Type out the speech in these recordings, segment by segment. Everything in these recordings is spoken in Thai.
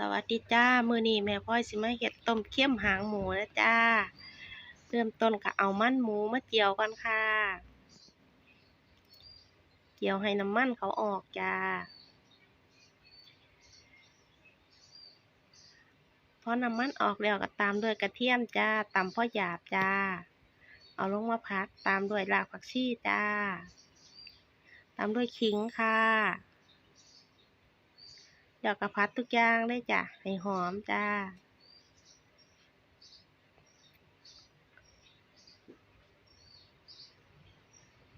สวัสดีจ้า มือนี้แม่พลอยสิมาเฮ็ดต้มเค็มหางหมูนะจ้า เริ่มต้นก็เอามันหมูมาเจียวก่อนค่ะ เจียวให้น้ำมันเขาออกจ้า พอน้ำมันออกแล้วก็ตามด้วยกระเทียมจ้าตำพ่อหยาบจ้า เอาลงมาผัดตามด้วยรากผักชีจ้า ตามด้วยขิงค่ะ เดี๋ยวก็พัดทุกอย่างได้จ้ะ ให้หอมจ้า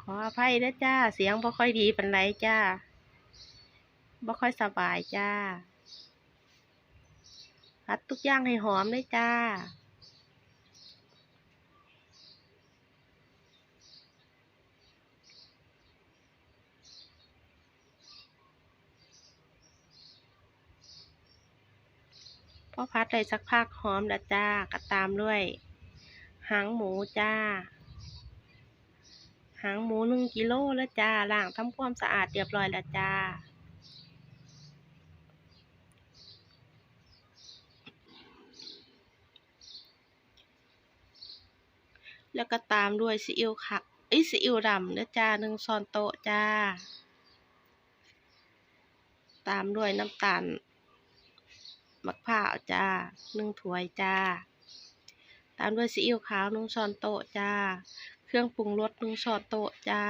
ขออภัยนะจ้า เสียงบ่ค่อยดีเป็นไรจ้าบ่ค่อยสบายจ้าพัดทุกอย่างให้หอมได้จ้า อพัดได้สักพักหอมล้วจ้าก็ตามด้วย หางหมูจ้า หางหมูหนึ่งกิโลแล้วจ้าล้างทำความสะอาดเรียบร้อยล้วจ้าแล้วก็ตามด้วยซีอิ๊วค่ะเอ้ยซีอิ๊วดำเด้อจ้าหนึ่งช้อนโต๊ะจ้า ตามด้วยน้ำตาล มะพร้าวจ้าหนึ่งถ้วยจ้า ตามด้วยซีอิ๊วขาวหนึ่งช้อนโต๊ะจ้า เครื่องปรุงรสหนึ่งช้อนโต๊ะจ้า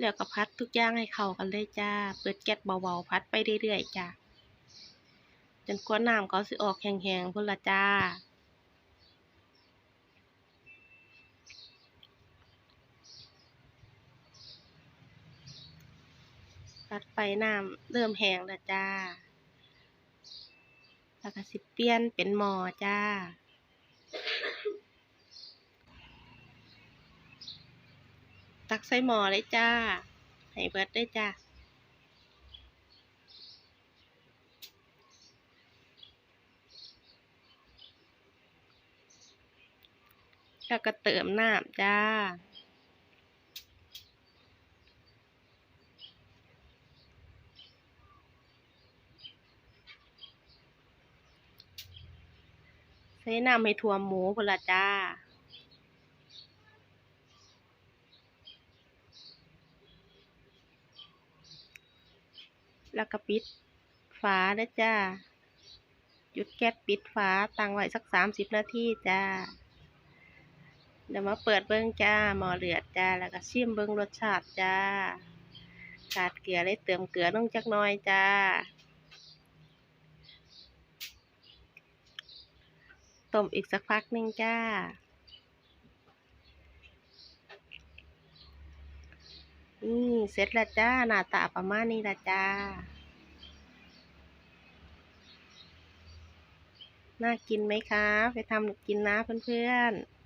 แล้วก็พัดทุกอย่างให้เข้ากันเลยจ้า เปิดแก๊สเบาๆพัดไปเรื่อยๆจ้าจนกว่าน้ำเขาสิออกแห้งๆพุ่นละจ้า พัดไปน้ำเริ่มแห้งแล้วจ้า แล้วก็สิเปลี่ยนเป็นหมอจ้า ตักใส่หมอเลยจ้า ให้เบิดได้จ้าแล้วก็เติมน้ำจ้า ใส่น้ำให้ท่วหมูพุ่นละจ้า แล้วก็ปิดฝาด้อจ้าหยุดแก๊สปิดฝาตั้งไว้สักสามสิบนาทีจ้า เดี๋ยวมาเปิดเบิ้งจ้า หมอเลือดจ้า แล้วก็ชิมเบิ้งรสชาติจ้าขาดเกลือเลยเติมเกลือลงจักน่อยจ้า ต้มอีกสักพักหนึ่งจ้า นี่เสร็จแล้วจ้า หน้าตาประมาณนี้ละจ้า น่ากินไหมคะ ไปทำกินนะเพื่อนๆ